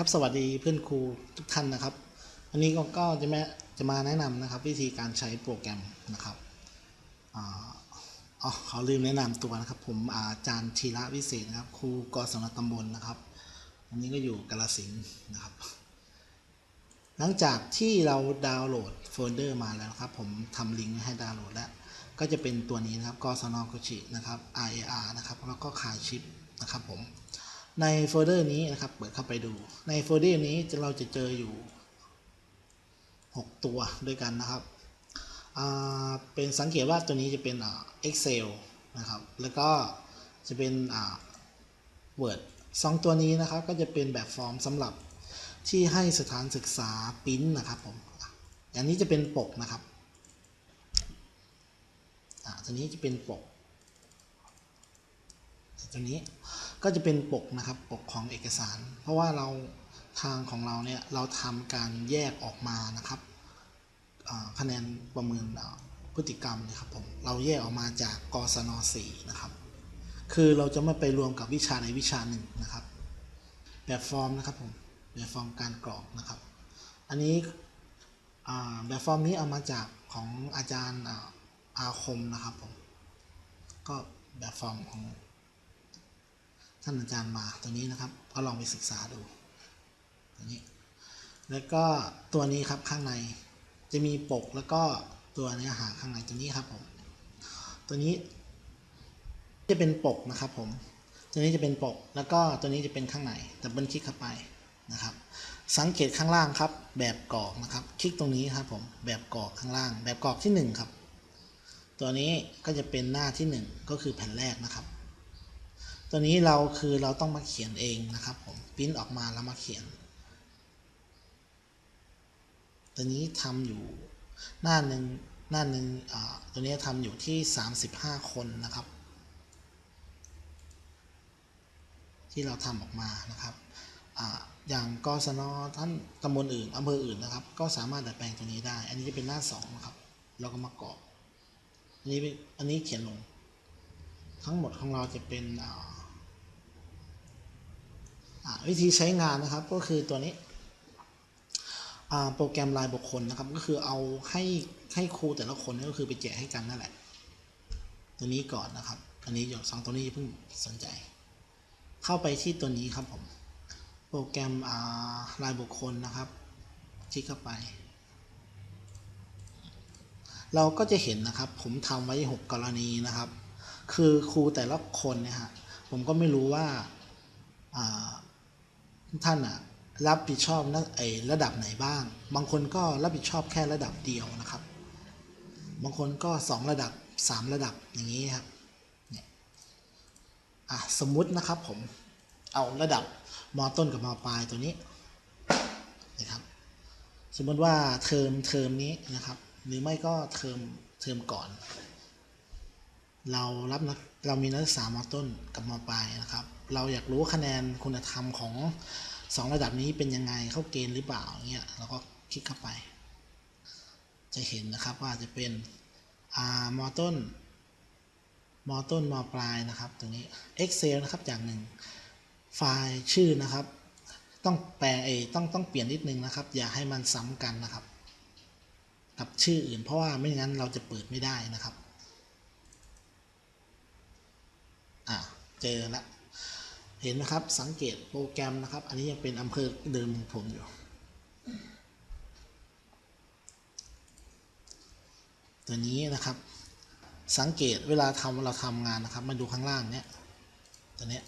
ครับสวัสดีเพื่อนครูทุกท่านนะครับ วันนี้ก็จะมาจะมาแนะนำนะครับ วิธีการใช้โปรแกรมนะครับอ๋อเขาลืมแนะนำตัวนะครับ ผมอาจารย์ธีระวิเศษนะครับ ครูกศนตำบลนะครับวันนี้ก็อยู่กาลสินธุ์นะครับ หลังจากที่เราดาวน์โหลดโฟลเดอร์มาแล้วนะครับ ผมทำลิงก์ให้ดาวน์โหลดแล้ว ก็จะเป็นตัวนี้นะครับกศนกุชินะครับ RAR นะครับแล้วก็ขายชิปนะครับผม ในโฟลเดอร์นี้นะครับ เปิดเข้าไปดู ในโฟลเดอร์นี้เราจะเจออยู่ 6 ตัวด้วยกันนะครับ เป็นสังเกตว่าตัวนี้จะเป็นอ่า Excel นะครับ แล้วก็จะเป็น Word สองตัวนี้นะครับ ก็จะเป็นแบบฟอร์มสำหรับที่ให้สถานศึกษาปริ้นนะครับผม อันนี้จะเป็นปกนะครับตัวนี้จะเป็นปก ตัวนี้ ก็จะเป็นปกนะครับปกของเอกสาร เพราะว่าเราทางของเราเนี่ยเราทำการแยกออกมานะครับคะแนนประเมินพฤติกรรมนะครับผมเราแยกออกมาจากกศน4นะครับ คือเราจะไม่ไปรวมกับวิชาในวิชาหนึ่งนะครับ แบบฟอร์มนะครับผมแบบฟอร์มการกรอกนะครับ อันนี้แบบฟอร์มนี้เอามาจากของอาจารย์อาคมนะครับผมก็แบบฟอร์มของ ท่านอาจารย์มาตัวนี้นะครับ ก็ลองไปศึกษาดูตัวนี้ แล้วก็ตัวนี้ครับข้างในจะมีปกแล้วก็ตัวเนื้อหาข้างในตัวนี้ครับผมตัวนี้จะเป็นปกนะครับผม ตัวนี้จะเป็นปก แล้วก็ตัวนี้จะเป็นข้างในดับเบิลคลิกเข้าไปนะครับ สังเกตข้างล่างครับ แบบกรอกนะครับ คลิกตรงนี้ครับผม แบบกรอกข้างล่าง แบบกรอกที่หนึ่งครับ ตัวนี้ก็จะเป็นหน้าที่หนึ่งก็คือแผ่นแรกนะครับ ตัวนี้เราคือเราต้องมาเขียนเองนะครับผมปริ้นออกมาแล้วมาเขียน ตัวนี้ทำอยู่หน้าหนึ่งหน้าหนึ่งตัวนี้ทำอยู่ที่ 35 คนนะครับ ที่เราทำออกมานะครับออย่างกศนท่านตำบลอื่นอำเภออื่นนะครับ ก็สามารถดัดแปลงตัวนี้ได้ อันนี้จะเป็นหน้าสองนะครับ เราก็มากรอกอันนี้เป็นอันนี้เขียนลง ทั้งหมดของเราจะเป็นอ่า วิธีใช้งานนะครับก็คือตัวนี้โปรแกรมรายบุคคลนะครับก็คือเอาให้ให้ครูแต่ละคนก็คือไปแจกให้กันนั่นแหละ ตัวนี้ก่อนนะครับอันนี้อย่างสองตัวนี้เพิ่งสนใจ เข้าไปที่ตัวนี้ครับผมโปรแกรมอ่ารายบุคคลนะครับคลิกเข้าไป เราก็จะเห็นนะครับผมทำไว้ 6 กรณีนะครับ คือครูแต่ละคนเนี่ยฮะผมก็ไม่รู้ว่า ท่านอะรับผิดชอบนะไอระดับไหนบ้าง บางคนก็รับผิดชอบแค่ระดับเดียวนะครับ บางคนก็ 2 ระดับ 3 ระดับอย่างนี้ครับเนี่ยอะสมมุตินะครับผมเอาระดับมต้นกับมปลายตัวนี้นะครับ สมมติว่าเทอมเทอมนี้นะครับ หรือไม่ก็เทอมเทอมก่อน เรารับนัก เรามีนักศึกษามต้นกับมปลายนะครับ เราอยากรู้คะแนนคุณธรรมของสองระดับนี้เป็นยังไงเข้าเกณฑ์หรือเปล่าเงี้ยเราก็คลิกเข้าไป จะเห็นนะครับว่าจะเป็นอ่ามต้นมต้นมปลายนะครับตรงนี้ Excel นะครับอย่างหนึ่งไฟล์ชื่อนะครับ ต้องแปลเอต้องต้องเปลี่ยนนิดนึงนะครับ อย่าให้มันซ้ำกันนะครับ กับชื่ออื่นเพราะว่าไม่งั้นเราจะเปิดไม่ได้นะครับ อะเจอละเห็นไหมครับสังเกตโปรแกรมนะครับ อันนี้ยังเป็นอำเภอเดิมของผมอยู่ ตัวนี้นะครับ สังเกตเวลาทำเราทำงานนะครับ มาดูข้างล่างเนี้ยตัวเนี้ย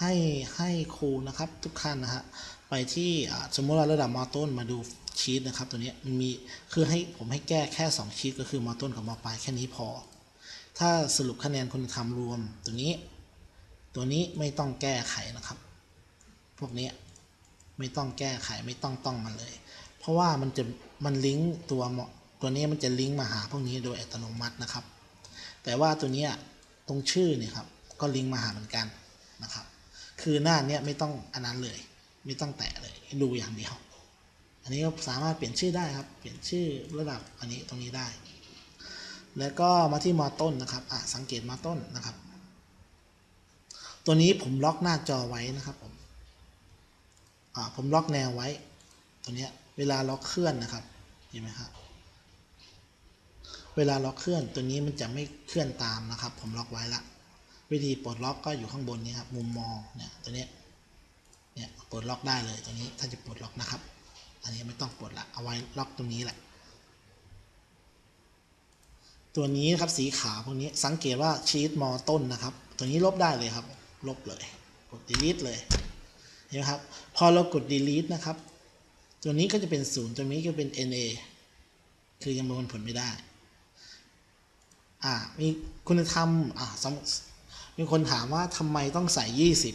ให้ให้ครูนะครับทุกท่านนะฮะไปที่สมมติว่าระดับมต้นมาดูชีตนะครับ ตัวนี้มันมีคือให้ผมให้แก้แค่ 2 ชีตก็คือมต้นกับมปลายแค่นี้พอ ถ้าสรุปคะแนนคุณธรรมรวมตัวนี้ ตัวนี้ไม่ต้องแก้ไขนะครับ พวกนี้ไม่ต้องแก้ไขไม่ต้องต้องมันเลย เพราะว่ามันจะมันลิงก์ตัวตัวนี้มันจะลิงก์มาหาพวกนี้โดยอัตโนมัตินะครับ แต่ว่าตัวนี้ตรงชื่อเนี่ยครับก็ลิงก์มาหาเหมือนกันนะครับ คือหน้าเนี้ยไม่ต้องอันนั้นเลย ไม่ต้องแตะเลยดูอย่างเดียวอันนี้ก็สามารถเปลี่ยนชื่อได้ครับ เปลี่ยนชื่อระดับอันนี้ตรงนี้ได้ แล้วก็มาที่มอต้นนะครับอะสังเกตมอต้นนะครับ ตัวนี้ผมล็อกหน้าจอไว้นะครับผมอ่าผมล็อกแนวไว้ ตัวเนี้ยเวลาล็อกเคลื่อนนะครับเห็นไหมครับเวลาล็อกเคลื่อนตัวนี้มันจะไม่เคลื่อนตามนะครับ ผมล็อกไว้ละวิธีปลดล็อกก็อยู่ข้างบนนี้ครับมุมมองเนี่ยตัวเนี้ยเนี่ยปลดล็อกได้เลยตัวนี้ถ้าจะปลดล็อกนะครับ อันนี้ไม่ต้องปลดละเอาไว้ล็อกตรงนี้แหละ ตัวนี้นะครับสีขาวพวกนี้สังเกตว่าชีตมอต้นนะครับ ตัวนี้ลบได้เลยครับ ลบเลย กด delete เลยเห็นไหมครับ พอเรากด delete นะครับ ตัวนี้ก็จะเป็นศูนย์ตัวนี้ก็เป็น na คือยังประมวลผลไม่ได้ อ่า มีคุณธรรม อ่ามีคนถามว่าทำไมต้องใส่ 20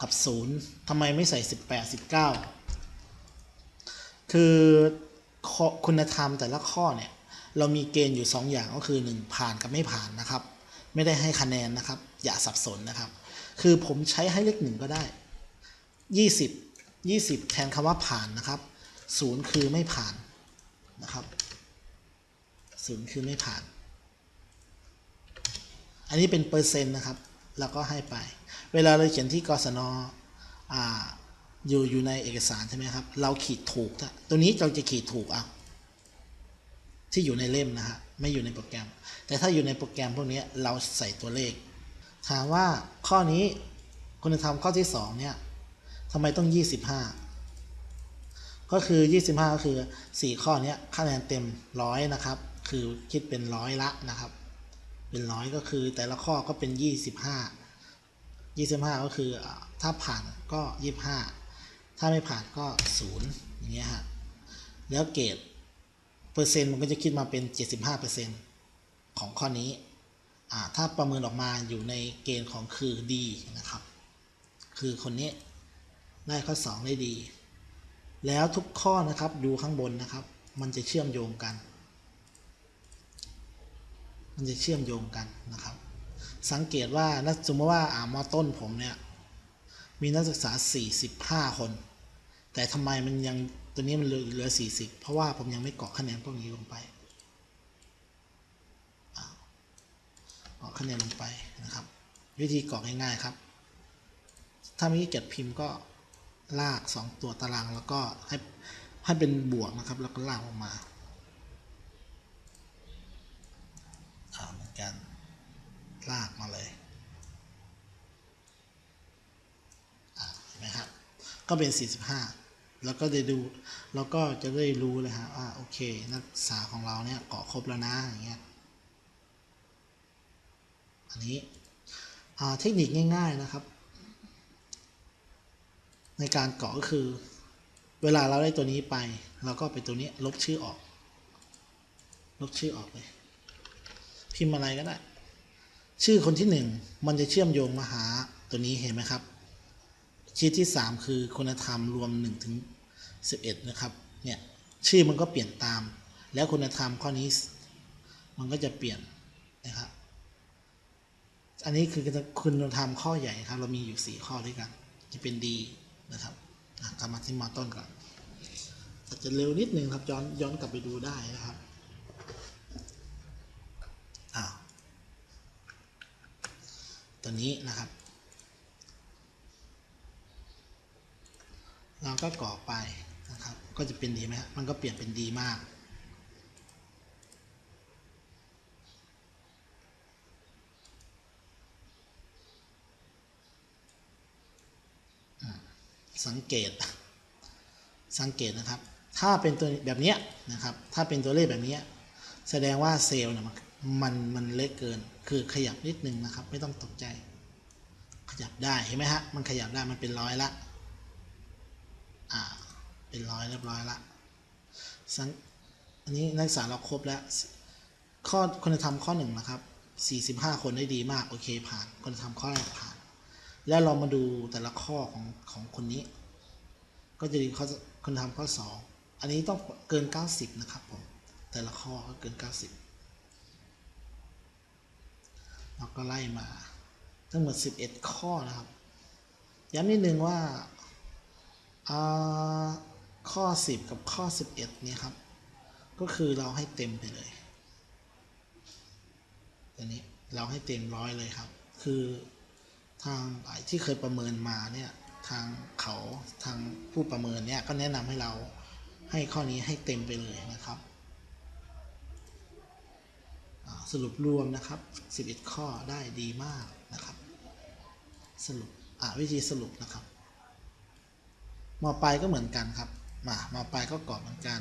กับศูนย์ทำไมไม่ใส่ 18 19 คือข้อคุณธรรมแต่ละข้อเนี่ย เรามีเกณฑ์อยู่ 2 อย่างก็คือ 1 ผ่านกับไม่ผ่านนะครับ ไม่ได้ให้คะแนนนะครับ อย่าสับสนนะครับ คือผมใช้ให้เลขหนึ่งก็ได้ 20 20 แทนคำว่าผ่านนะครับศูนย์คือไม่ผ่านนะครับศูนย์คือไม่ผ่าน อันนี้เป็นเปอร์เซ็นต์นะครับ แล้วก็ให้ไป เวลาเราเขียนที่กศนออยู่อยู่ในเอกสารใช่ไหมครับ เราขีดถูก ตัวนี้เราจะขีดถูกอะ ที่อยู่ในเล่มนะฮะไม่อยู่ในโปรแกรม แต่ถ้าอยู่ในโปรแกรมพวกนี้เราใส่ตัวเลข ถามว่าข้อนี้คุณธรรมข้อที่สองเนี่ยทำไมต้อง 25 ก็คือ 25 ก็คือ 4 ข้อนี้คะแนนเต็มร้อยนะครับ คือคิดเป็นร้อยละนะครับ เป็นร้อยก็คือแต่ละข้อก็เป็น 25 25 ก็คือถ้าผ่านก็ 25 ถ้าไม่ผ่านก็ 0 อย่างเงี้ยฮะ แล้วเกรด เปอร์เซ็นต์มันก็จะคิดมาเป็น 75%ของข้อนี้ ถ้าประเมินออกมาอยู่ในเกณฑ์ของคือดีนะครับ คือคนนี้ได้ข้อ 2 ได้ดี แล้วทุกข้อนะครับดูข้างบนนะครับ มันจะเชื่อมโยงกัน มันจะเชื่อมโยงกันนะครับ สังเกตว่านักสมมติว่าอ่ามอต้นผมเนี่ย มีนักศึกษา 45 คน แต่ทำไมมันยัง ตัวนี้มันเหลือ 40 เพราะว่าผมยังไม่เกรอกคะแนนพวกนี้ลงไปอ่ากรอกคะแนนลงไปนะครับ วิธีเกรอกง่ายๆครับ ถ้าไม่ขี้เกียจพิมพ์ก็ลาก 2 ตัวตารางแล้วก็ให้ให้เป็นบวกนะครับ แล้วก็ลากออกมาเหมือนกันลากมาเลยเห็นไหมครับ ก็เป็น 45 แล้วก็ได้ดูแล้วก็จะได้รู้เลยฮะว่าโอเค นักศึกษาของเราเนี่ยเกาะครบแล้วนะอย่างเงี้ยอันนี้เทคนิคง่าย ๆนะครับ ในการเกาะก็คือ เวลาเราได้ตัวนี้ไปเราก็ไปตัวนี้ลบชื่อออก ลบชื่อออกเลยพิมพ์อะไรก็ได้ ชื่อคนที่หนึ่งมันจะเชื่อมโยงมาหาตัวนี้เห็นไหมครับชีทที่ 3 คือคุณธรรมรวม1ถึง 11 นะครับ เนี่ย ชื่อมันก็เปลี่ยนตาม แล้วคุณธรรมข้อนี้ มันก็จะเปลี่ยนนะครับ อันนี้คือคุณธรรมข้อใหญ่ครับ เรามีอยู่ 4 ข้อด้วยกัน จะเป็นดีนะครับกลับมาที่มาต้นก่อนอาจจะเร็วนิดนึงครับย้อนย้อนกลับไปดูได้นะครับอ้าวตัวนี้นะครับเราก็กรอกไป นะครับ ก็จะเป็นดีไหมมันก็เปลี่ยนเป็นดีมากสังเกต สังเกตนะครับ ถ้าเป็นตัวแบบนี้นะครับ ถ้าเป็นตัวเลขแบบนี้ แสดงว่าเซลล์เนี่ยมันมันมันเล็กเกิน คือขยับนิดนึงนะครับ ไม่ต้องตกใจ ขยับได้ เห็นไหมฮะ มันขยับได้ มันเป็นร้อยละ อ่า เป็นร้อยเรียบร้อยละอันนี้นักศึกษาเราครบแล้ว ข้อคุณธรรมข้อหนึ่งนะครับ 45 คนได้ดีมากโอเคผ่านคุณธรรมข้อแรกผ่าน แล้วเรามาดูแต่ละข้อของของคนนี้ ก็จะดีข้อคุณธรรมข้อ 2 อันนี้ต้องเกิน 90 นะครับผมแต่ละข้อก็เกิน 90แล้วก็ไล่มาทั้งหมด 11 ข้อนะครับย้ำนิดนึงว่าอ่า ข้อ 10 กับข้อ 11เนี่ยครับ ก็คือเราให้เต็มไปเลยตัวนี้เราให้เต็มร้อยเลยครับ คือทางที่เคยประเมินมาเนี่ยทางเขาทางผู้ประเมินเนี่ยก็แนะนำให้เราให้ข้อนี้ให้เต็มไปเลยนะครับสรุปรวมนะครับ 11 ข้อได้ดีมากนะครับ สรุปวิธีสรุปนะครับมปลายก็เหมือนกันครับ มามปลายก็กรอกเหมือนกัน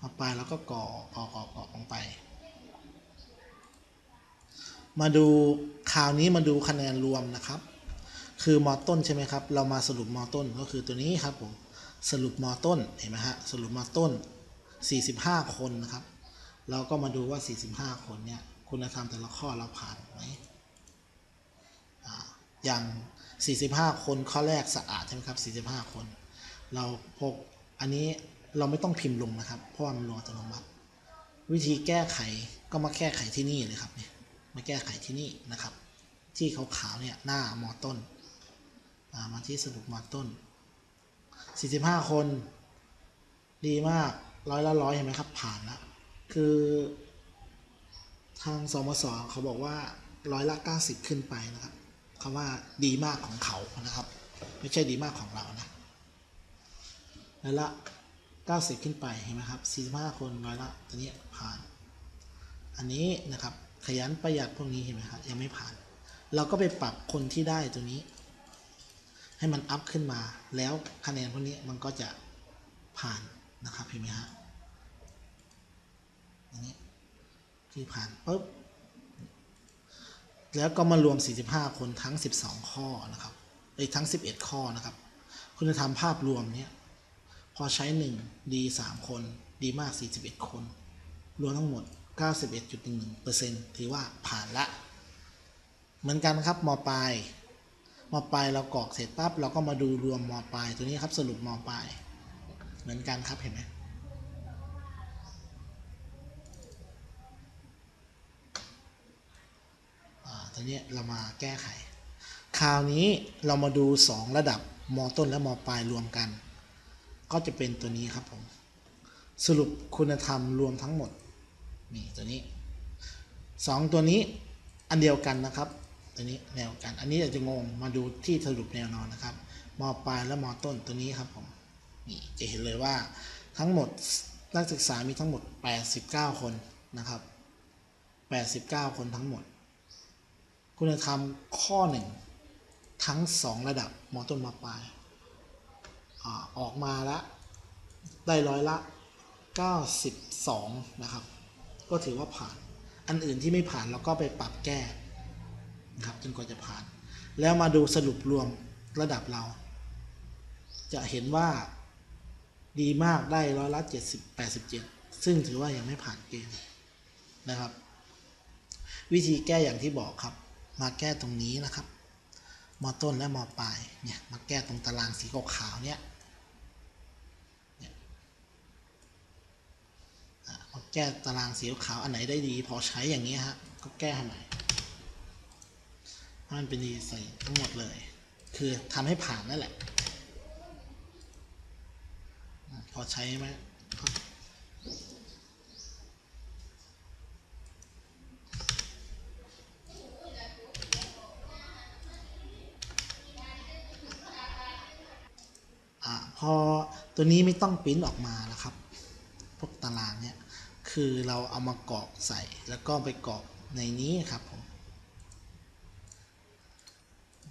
มปลายแล้วก็กรอกกรอกกรอกกรอลงไป มาดูคราวนี้มาดูคะแนนรวมนะครับ คือมอต้นใช่ไหมครับ เรามาสรุปมอต้นก็คือตัวนี้ครับผมสรุปมอต้นเห็นไหมฮะสรุปมอต้น 45 คนนะครับ เราก็มาดูว่า 45 คนเนี่ยคุณธรรมแต่ละข้อเราผ่านไหมอ่าอย่าง 45 คนข้อแรกสะอาดใช่ไหมครับ 45 คน เราพกอันนี้เราไม่ต้องพิมพ์ลงนะครับ เพราะว่ามันลงอัตโนมัติ วิธีแก้ไขก็มาแก้ไขที่นี่เลยครับเนี่ยมาแก้ไขที่นี่นะครับ ที่ขาวๆเนี่ยหน้ามอต้นมาที่สรุปมอต้น 45 คน ดีมากร้อยละร้อยเห็นไหมครับ ผ่านแล้วคือ ทางสมศเขาบอกว่าร้อยละ 90 ขึ้นไปนะครับคำว่าดีมากของเขานะครับ ไม่ใช่ดีมากของเรานะ ร้อยละ 90 ขึ้นไปเห็นไหมครับ 45 คนร้อยละตัวนี้ผ่าน อันนี้นะครับขยันประหยัดพวกนี้เห็นไหมครับยังไม่ผ่าน เราก็ไปปรับคนที่ได้ตัวนี้ ให้มันอัพขึ้นมาแล้วคะแนนพวกนี้มันก็จะผ่านนะครับเห็นไหมฮะอย่างนี้ที่ผ่านปุ๊บแล้วก็มารวม 45 คนทั้ง 12 ข้อนะครับเอ้ทั้ง 11 ข้อนะครับ คุณธรรมภาพรวมเนี้ย พอใช้ 1 ดี 3 คน ดีมาก 41 คน รวมทั้งหมด 91.11%ถือว่าผ่านละ เหมือนกันครับมปลายมปลายเรากรอกเสร็จปั๊บเราก็มาดูรวมมปลายตัวนี้ครับสรุปมปลายเหมือนกันครับเห็นไหมอ่าตัวนี้เรามาแก้ไข คราวนี้เรามาดู 2 ระดับมต้นและมปลายรวมกัน ก็จะเป็นตัวนี้ครับผม สรุปคุณธรรมรวมทั้งหมด นี่ตัวนี้สองตัวนี้อันเดียวกันนะครับ ตัวนี้แนวกัน อันนี้อาจจะงงมาดูที่สรุปแนวนอนนะครับมปลายและมต้นตัวนี้ครับผมนี่จะเห็นเลยว่าทั้งหมดนักศึกษามีทั้งหมด 89 คนนะครับ 89 คนทั้งหมด คุณธรรมข้อหนึ่งทั้งสองระดับมต้นมปลาย อออกมาแล้วได้ร้อยละ 92 นะครับ ก็ถือว่าผ่าน อันอื่นที่ไม่ผ่านเราก็ไปปรับแก้นะครับจนกว่าจะผ่าน แล้วมาดูสรุปรวมระดับเรา จะเห็นว่าดีมากได้ร้อยละ 70 87 ซึ่งถือว่ายังไม่ผ่านเกณฑ์นะครับ วิธีแก้อย่างที่บอกครับ มาแก้ตรงนี้นะครับมอต้นและมอปลายเนี่ยมาแก้ตรงตารางสีขาวๆเนี่ย มา แก้ตารางสีขาวอันไหนได้ดี พอใช้อย่างนี้ฮะ ก็แก้ให้ใหม่ให้มันเป็นดีใส่ทั้งหมดเลย คือทำให้ผ่านนั่นแหละ พอใช้ไหมอะพอตัวนี้ไม่ต้องปริ้นออกมานะครับ พวกตารางเนี่ย คือเราเอามากรอกใส่แล้วก็ไปกรอกในนี้ครับผม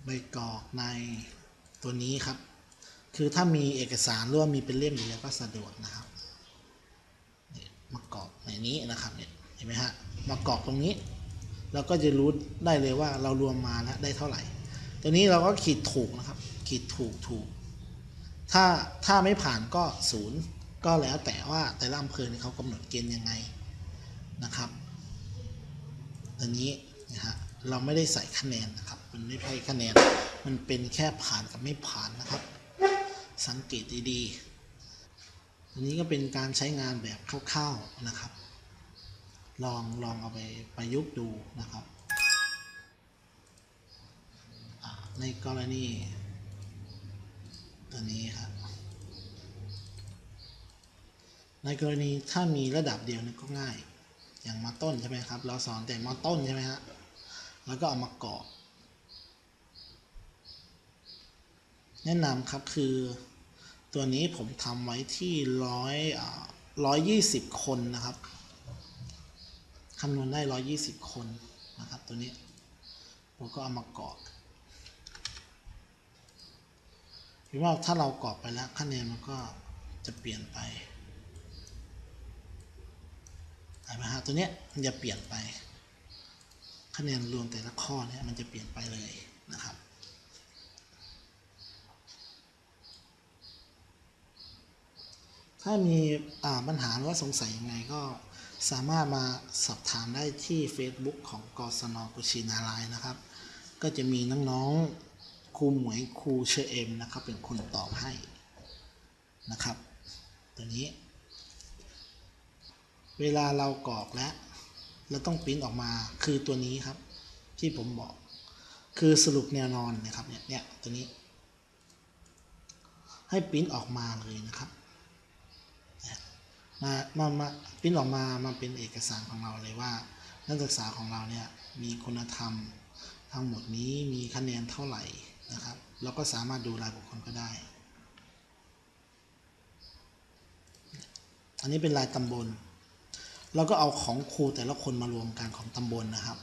ไปกรอกในตัวนี้ครับ คือถ้ามีเอกสารหรือว่ามีเป็นเล่มอยู่แล้วก็สะดวกนะครับเนี่ยมากรอกในนี้นะครับเนี่ยเห็นไหมฮะมากรอกตรงนี้ เราก็จะรู้ได้เลยว่าเรารวมมาแล้วได้เท่าไหร่ ตัวนี้เราก็ขีดถูกนะครับ ขีดถูกถูก ถ้าถ้าไม่ผ่านก็ศูนย์ ก็แล้วแต่ว่าแต่ละอำเภอเนี่ยเขากำหนดเกณฑ์ยังไงนะครับอันนี้นะฮะเราไม่ได้ใส่คะแนนนะครับ มันไม่ใช่คะแนน มันเป็นแค่ผ่านกับไม่ผ่านนะครับ สังเกตดีๆอันนี้ก็เป็นการใช้งานแบบคร่าวๆนะครับ ลองลองเอาไปประยุกต์ดูนะครับ ในกรณีตัวนี้ครับ ในกรณีถ้ามีระดับเดียวนี่ก็ง่าย อย่างมาต้นใช่ไหมครับ เราสอนแต่มาต้นใช่ไหมฮะแล้วก็เอามาเกรอกแนะนำครับคือตัวนี้ผมทำไว้ที่ร้อยร้อยยี่สิบคนนะครับคำนวณได้ร้อยยี่สิบคนนะครับ ตัวนี้ผมก็เอามากรอกเห็นว่าถ้าเรากรอกไปแล้วคะแนนมันก็จะเปลี่ยนไปเห็น ไหมฮะตัวเนี้ยมันจะเปลี่ยนไป คะแนนรวมแต่ละข้อเนี่ยมันจะเปลี่ยนไปเลยนะครับถ้ามีปัญหาหรือว่าสงสัยยังไงก็สามารถมาสอบถามได้ที่ Facebook ของกศนกุชินารายนะครับ ก็จะมีน้องๆครูหมวยครูเชอเอมนะครับ เป็นคนตอบให้นะครับ ตัวนี้ เวลาเรากรอกแล้วเราต้องปริ้นออกมาคือตัวนี้ครับ ที่ผมบอก คือสรุปแนวนอนนะครับเนี่ยเนี่ยตัวนี้ ให้ปริ้นออกมาเลยนะครับมามามาปริ้นออกมามาเป็นเอกสารของเราเลยว่า นักศึกษาของเราเนี่ยมีคุณธรรมทั้งหมดนี้มีคะแนนเท่าไหร่นะครับเราก็สามารถดูรายบุคคลก็ได้ อันนี้เป็นรายตำบล เราก็เอาของครูแต่ละคนมารวมกันของตำบลนะครับ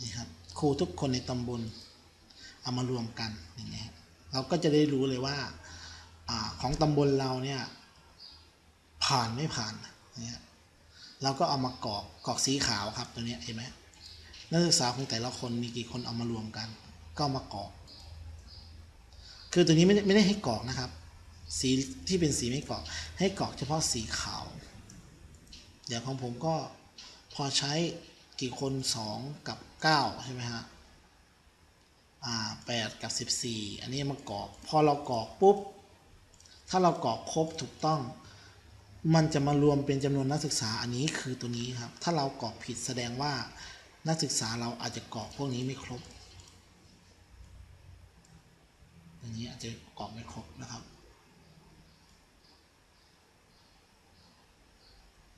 นี่ครับครูทุกคนในตำบลเอามารวมกันอย่างเงี้ยเราก็จะได้รู้เลยว่าอของตำบลเราเนี่ยผ่านไม่ผ่านเนี่ยเราก็เอามากรอกกรอกสีขาวครับตัวเนี้ยเห็นไหมนักศึกษาของแต่ละคนมีกี่คนเอามารวมกัน ก็เอามากรอก คือตัวนี้ไม่ได้ไม่ได้ให้กรอกนะครับ สีที่เป็นสีไม่กรอก ให้กรอกเฉพาะสีขาว อย่างของผมก็พอใช้กี่คนสองกับเก้าใช่ไหมฮะอ่าแปดกับสิบสี่อันนี้มากรอกพอเรากรอกปุ๊บ ถ้าเรากรอกครบถูกต้อง มันจะมารวมเป็นจำนวนนักศึกษาอันนี้คือตัวนี้ครับ ถ้าเรากรอกผิดแสดงว่านักศึกษาเราอาจจะกรอกพวกนี้ไม่ครบอย่างนี้อาจจะกรอกไม่ครบนะครับ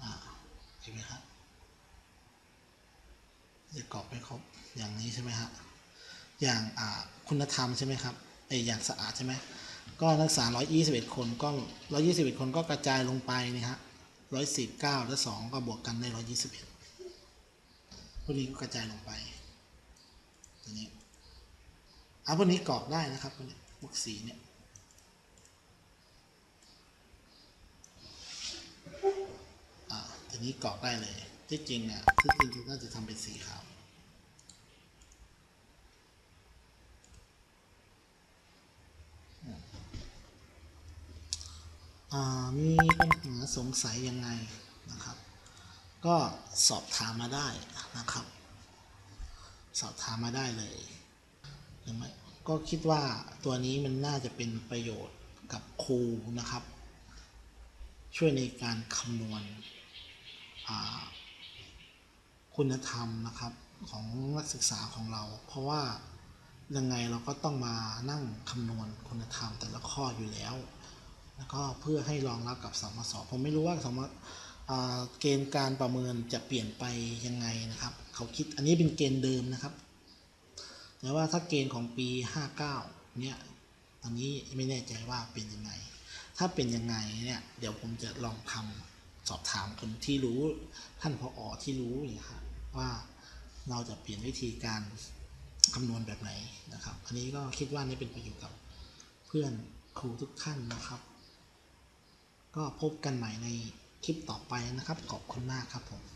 อ่า เห็นไหมครับจะกรอกไม่ครบอย่างนี้ใช่ไหมฮะอย่างคุณธรรมใช่ไหมครับเออย่างสะอาดใช่ไหมก็นักศึกษา 121 คนก็ 121 คนก็กระจายลงไปนี่ฮะ119และ 2 ก็บวกกันได้ 121 พวกนี้ก็กระจายลงไปตัวนี้เอาพวกนี้กรอกได้นะครับพวกนี้พวกสีเนี่ย ตัวนี้กรอกได้เลย ที่จริงอะที่จริงน่าจะทำเป็นสีขาวมีปัญหาสงสัยยังไงนะครับ ก็สอบถามมาได้นะครับ สอบถามมาได้เลยหรือไม่ก็คิดว่าตัวนี้มันน่าจะเป็นประโยชน์กับครูนะครับ ช่วยในการคำนวณ คุณธรรมนะครับของนักศึกษาของเรา เพราะว่ายังไงเราก็ต้องมานั่งคำนวณคุณธรรมแต่ละข้ออยู่แล้ว แล้วก็เพื่อให้รองรับกับสมศผมไม่รู้ว่าสมเกณฑ์การประเมินจะเปลี่ยนไปยังไงนะครับ เขาคิดอันนี้เป็นเกณฑ์เดิมนะครับ แต่ว่าถ้าเกณฑ์ของปี 59 เนี่ยตอนนี้ไม่แน่ใจว่าเป็นยังไง ถ้าเป็นยังไงเนี่ยเดี๋ยวผมจะลองทำ สอบถามคนที่รู้ท่านพออที่รู้เงี้ยครับว่าเราจะเปลี่ยนวิธีการคำนวณแบบไหนนะครับ อันนี้ก็คิดว่านี่เป็นประโยชน์กับเพื่อนครูทุกท่านนะครับ ก็พบกันใหม่ในคลิปต่อไปนะครับ ขอบคุณมากครับผม